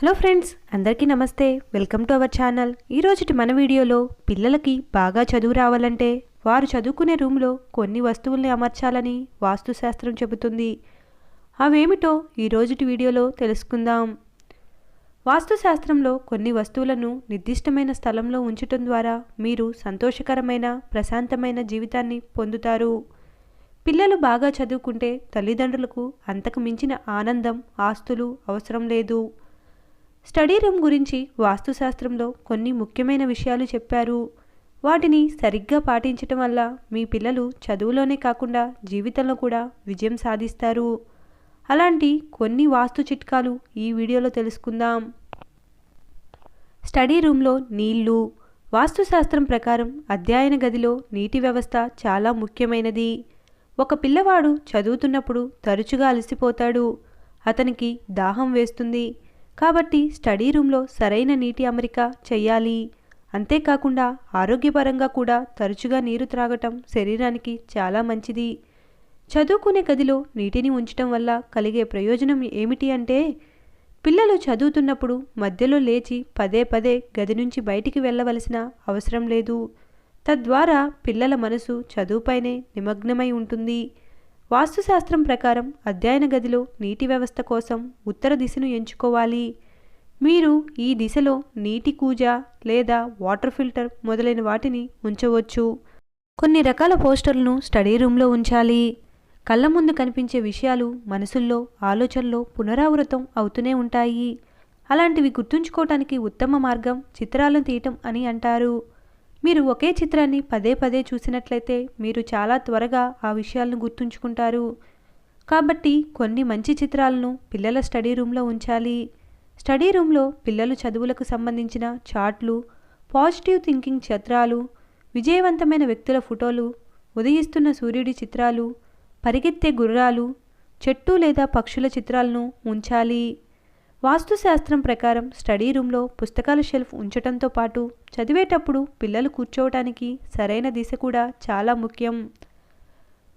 Hello friends అందరికీ నమస్తే. Welcome to our channel. ఈరోజుటి మన వీడియోలో పిల్లలకి బాగా చదువు రావాలంటే వారు చదువుకునే రూమ్లో కొన్ని వస్తువుల్ని అమర్చాలని వాస్తుశాస్త్రం చెబుతుంది. అవేమిటో ఈ రోజుటి వీడియోలో తెలుసుకుందాం. వాస్తుశాస్త్రంలో కొన్ని వస్తువులను నిర్దిష్టమైన స్థలంలో ఉంచటం ద్వారా మీరు సంతోషకరమైన ప్రశాంతమైన జీవితాన్ని పొందుతారు. పిల్లలు బాగా చదువుకుంటే తల్లిదండ్రులకు అంతకు మించిన ఆనందం ఆస్తులు అవసరం లేదు. స్టడీ రూమ్ గురించి వాస్తుశాస్త్రంలో కొన్ని ముఖ్యమైన విషయాలు చెప్పారు. వాటిని సరిగ్గా పాటించటం వల్ల మీ పిల్లలు చదువులోనే కాకుండా జీవితంలో కూడా విజయం సాధిస్తారు. అలాంటి కొన్ని వాస్తు చిట్కాలు ఈ వీడియోలో తెలుసుకుందాం. స్టడీ రూమ్లో నీళ్ళు. వాస్తుశాస్త్రం ప్రకారం అధ్యయన గదిలో నీటి వ్యవస్థ చాలా ముఖ్యమైనది. ఒక పిల్లవాడు చదువుతున్నప్పుడు తరచుగా అలసిపోతాడు. అతనికి దాహం వేస్తుంది. కాబట్టి స్టడీ రూమ్లో సరైన నీటి అమరిక చెయ్యాలి అంతేకాకుండా ఆరోగ్యపరంగా కూడా తరచుగా నీరు త్రాగటం శరీరానికి చాలా మంచిది. చదువుకునే గదిలో నీటిని ఉంచటం వల్ల కలిగే ప్రయోజనం ఏమిటి అంటే పిల్లలు చదువుతున్నప్పుడు మధ్యలో లేచి పదే పదే గది నుంచి బయటికి వెళ్ళవలసిన అవసరం లేదు. తద్వారా పిల్లల మనసు చదువుపైనే నిమగ్నమై ఉంటుంది. వాస్తుశాస్త్రం ప్రకారం అధ్యయన గదిలో నీటి వ్యవస్థ కోసం ఉత్తర దిశను ఎంచుకోవాలి. మీరు ఈ దిశలో నీటి కూజ లేదా వాటర్ ఫిల్టర్ మొదలైన వాటిని ఉంచవచ్చు. కొన్ని రకాల పోస్టర్లను స్టడీ రూమ్లో ఉంచాలి. కళ్ళ ముందు కనిపించే విషయాలు మనసుల్లో ఆలోచనలో పునరావృతం అవుతూనే ఉంటాయి. అలాంటివి గుర్తుంచుకోవటానికి ఉత్తమ మార్గం చిత్రాలను తీయటం అని అంటారు. మీరు ఒకే చిత్రాన్ని పదే పదే చూసినట్లయితే మీరు చాలా త్వరగా ఆ విషయాలను గుర్తుంచుకుంటారు. కాబట్టి కొన్ని మంచి చిత్రాలను పిల్లల స్టడీ రూమ్లో ఉంచాలి. స్టడీ రూమ్లో పిల్లలు చదువులకు సంబంధించిన చార్ట్లు పాజిటివ్ థింకింగ్ చిత్రాలు విజయవంతమైన వ్యక్తుల ఫోటోలు ఉదయిస్తున్న సూర్యుడి చిత్రాలు పరిగెత్తే గుర్రాలు చెట్టు లేదా పక్షుల చిత్రాలను ఉంచాలి. వాస్తుశాస్త్రం ప్రకారం స్టడీ రూమ్లో పుస్తకాల షెల్ఫ్ ఉంచటంతో పాటు చదివేటప్పుడు పిల్లలు కూర్చోవటానికి సరైన దిశ కూడా చాలా ముఖ్యం.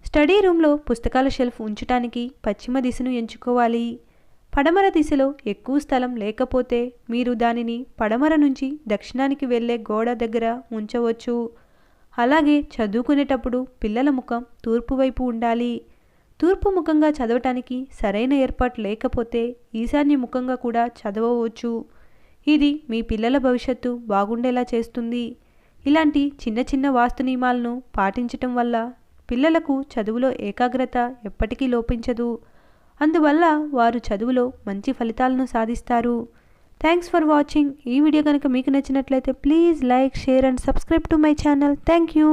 స్టడీ రూమ్లో పుస్తకాల షెల్ఫ్ ఉంచటానికి పశ్చిమ దిశను ఎంచుకోవాలి. పడమర దిశలో ఎక్కువ స్థలం లేకపోతే మీరు దానిని పడమర నుంచి దక్షిణానికి వెళ్ళే గోడ దగ్గర ఉంచవచ్చు. అలాగే చదువుకునేటప్పుడు పిల్లల ముఖం తూర్పు వైపు ఉండాలి. తూర్పు ముఖంగా చదవటానికి సరైన ఏర్పాటు లేకపోతే ఈశాన్య ముఖంగా కూడా చదవవచ్చు. ఇది మీ పిల్లల భవిష్యత్తు బాగుండేలా చేస్తుంది. ఇలాంటి చిన్న చిన్న వాస్తు నియమాలను పాటించటం వల్ల పిల్లలకు చదువులో ఏకాగ్రత ఎప్పటికీ లోపించదు. అందువల్ల వారు చదువులో మంచి ఫలితాలను సాధిస్తారు. థ్యాంక్స్ ఫర్ వాచింగ్ ఈ వీడియో కనుక మీకు నచ్చినట్లయితే please like share and subscribe to my channel thank you